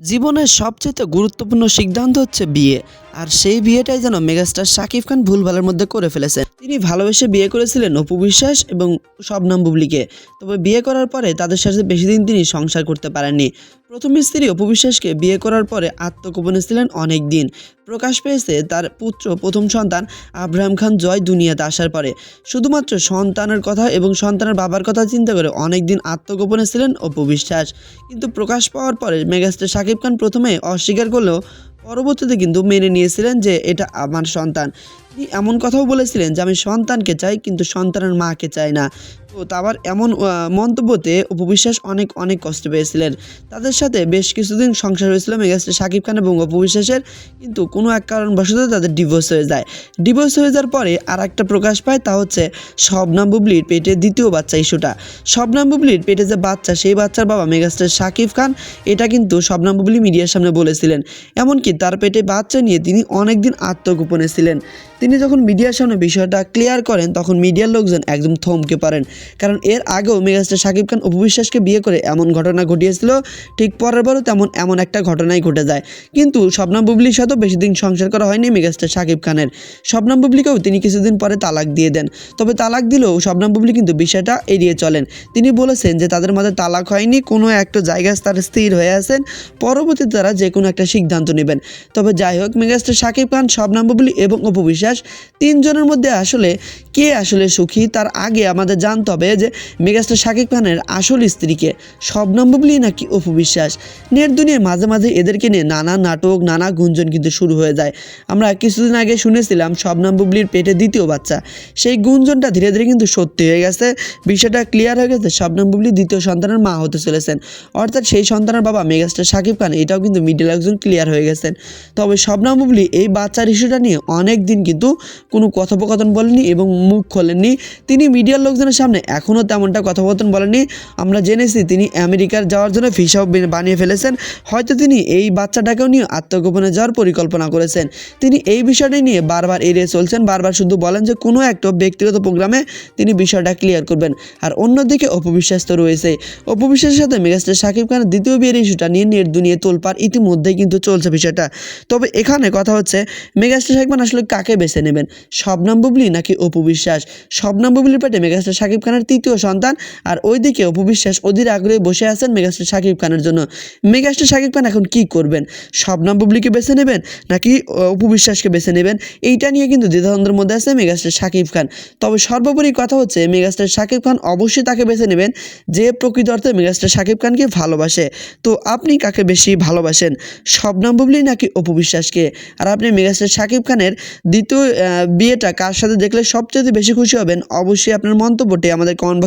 জীবনের সবচেয়ে গুরুত্বপূর্ণ সিদ্ধান্ত হচ্ছে বিয়ে। আর সেই বিয়েটাই যেন মেগাস্টার শাকিব খান ভুলভালের মধ্যে করে ফেলেছেন তিনি ভালোবেসে বিয়ে করেছিলেন অপু বিশ্বাস এবং শবনাম বুবলিকে। তবে বিয়ে করার পরে তাদের সাথে বেশি দিন তিনি সংসার করতে পারেননি। প্রথম স্ত্রী অপু বিশ্বাসকে বিয়ে করার পরে আত্মগোপনে ছিলেন অনেক দিন প্রকাশ পেয়েছে তার পুত্র প্রথম সন্তান আব্রাহাম খান জয় দুনিয়াতে আসার পরে। শুধুমাত্র সন্তানের কথা এবং সন্তানের বাবার কথা চিন্তা করে অনেক দিন আত্মগোপনে ছিলেন অপু বিশ্বাস কিন্তু প্রকাশ পাওয়ার পরে মেগাস্টার শাকিব খান প্রথমে অস্বীকার করলেও পরবর্তীতে কিন্তু মেনে নিয়েছিলেন যে এটা আমার সন্তান। তিনি এমন কথাও বলেছিলেন যে আমি সন্তানকে চাই, কিন্তু সন্তানের মাকে চাই না। তো আবার এমন মন্তব্যতে উপবিশ্বাস অনেক অনেক কষ্ট পেয়েছিলেন। তাদের সাথে বেশ কিছুদিন সংসার হয়েছিল মেগাস্টার শাকিব খান এবং উপবিশ্বাসের কিন্তু কোনো এক কারণবশত তাদের ডিভোর্স হয়ে যায়। ডিভোর্স হয়ে যাওয়ার পরে আর একটা প্রকাশ পায়, তা হচ্ছে শবনাম বুবলির পেটে দ্বিতীয় বাচ্চা ইস্যুটা। শবনাম বুবলির পেটে যে বাচ্চা, সেই বাচ্চার বাবা মেগাস্টার শাকিব খান, এটা কিন্তু শবনাম বুবলি মিডিয়ার সামনে বলেছিলেন। এমনকি তার পেটে বাচ্চা নিয়ে তিনি অনেকদিন আত্মগোপনে ছিলেন। তিনি যখন মিডিয়ার সামনে বিষয়টা ক্লিয়ার করেন, তখন মিডিয়ার লোকজন একদম থমকে পড়েন। কারণ এর আগেও মেগাস্টার শাকিব খান উপবিশ্বাসকে বিয়ে করে এমন ঘটনা ঘটিয়েছিল, ঠিক পরের বারও তেমন এমন একটা ঘটনাই ঘটে যায়। কিন্তু শবনাম বুবলির সাথেও বেশি দিন সংসার করা হয়নি মেগাস্টার শাকিব খানের। শবনাম বুবলিকেও তিনি কিছুদিন পরে তালাক দিয়ে দেন। তবে তালাক দিলেও শবনাম বুবলি কিন্তু বিষয়টা এড়িয়ে চলেন। তিনি বলেছেন যে তাদের মধ্যে তালাক হয়নি, কোনো একটা জায়গায় তারা স্থির হয়ে আছেন, পরবর্তীতে তারা যে কোনো একটা সিদ্ধান্ত নেবেন। তবে যাই হোক, মেগাস্টার শাকিব খান শবনাম বুবলি এবং অপু বিশ্বাস তিনজনের মধ্যে আসলে কে আসলে সুখী, তার আগে আমাদের জানতে হবে যে মেগাস্টার শাকিব খানের আসল স্ত্রীকে শবনাম বুবলি নাকি অপু বিশ্বাস। নেট দুনিয়ায় মাঝে মাঝে এদেরকে নিয়ে নানা নাটক, নানা গুঞ্জন কিন্তু শুরু হয়ে যায়। আমরা কিছুদিন আগে শুনেছিলাম শবনাম বুবলির পেটে দ্বিতীয় বাচ্চা। সেই গুঞ্জনটা ধীরে ধীরে কিন্তু সত্যি হয়ে গেছে। বিষয়টা ক্লিয়ার হয়ে গেছে, শবনাম বুবলি দ্বিতীয় সন্তানের মা হতে চলেছেন। অর্থাৎ সেই সন্তানের বাবা মেগাস্টার শাকিব খান, এটাও কিন্তু মিডিল একজন ক্লিয়ার হয়ে গেছেন। তবে শবনাম বুবলি এই বাচ্চার ইস্যুটা নিয়ে অনেক দিন কিন্তু কোনো কথোপকথন বলেননি এবং মুখ খোলেননি। তিনি মিডিয়ার লোকজনের সামনে এখনও তেমনটা কথোপকথন বলেননি। আমরা জেনেছি তিনি আমেরিকার যাওয়ার জন্য ভিসাও বানিয়ে ফেলেছেন। হয়তো তিনি এই বাচ্চাটাকেও নিয়ে আত্মগোপনে যাওয়ার পরিকল্পনা করেছেন। তিনি এই বিষয়টি নিয়ে বারবার এড়িয়ে চলছেন। বারবার শুধু বলেন যে কোনো একটা ব্যক্তিগত প্রোগ্রামে তিনি বিষয়টা ক্লিয়ার করবেন। আর অন্যদিকে অপবিশ্বাস তো রয়েছে অপবিশ্বাসের সাথে মেগাস্টার শাকিব খানের দ্বিতীয় বিয়ের ইস্যুটা নিয়ে নেট দুনিয়ে তোলপার ইতিমধ্যেই কিন্তু চলছে বিষয়টা। তবে এখানে কথা হচ্ছে, মেগাস্টার শাকিব খান আসলে কাকে বেছে নেবেন। শবনাম বুবলি নাকি অপু বিশ্বাস? শবনাম বুবলির পেটে মেগাস্টার শাকিব খানের তৃতীয় সন্তান আর ওইদিকে অপু বিশ্বাস অধীর আগ্রহে বসে আছেন মেগাস্টার শাকিব খানের জন্য। মেগাস্টার শাকিব খান এখন কি করবেন? শবনাম বুবলিকে বেছে নেবেন নাকি অপু বিশ্বাসকে বেছে নেবেন? এইটা নিয়ে কিন্তু দ্বিধাদ্বন্দ্বের মধ্যে আছে মেগাস্টার শাকিব খান। তবে সর্বোপরি কথা হচ্ছে, মেগাস্টার শাকিব খান অবশ্যই তাকে বেছে নেবেন যে প্রকৃত অর্থে মেগাস্টার শাকিব খানকে ভালোবাসে। তো আপনি কাকে বেশি ভালোবাসেন? শবনাম বুবলি নাকি অপু বিশ্বাসকে? আর আপনি মেগাস্টার শাকিব খানের দ্বিতীয় বিয়েটা কার সাথে দেখলে সবচেয়ে বেশি খুশি হবেন? অবশ্যই আপনার মন্তব্যটি আমাদের কমেন্ট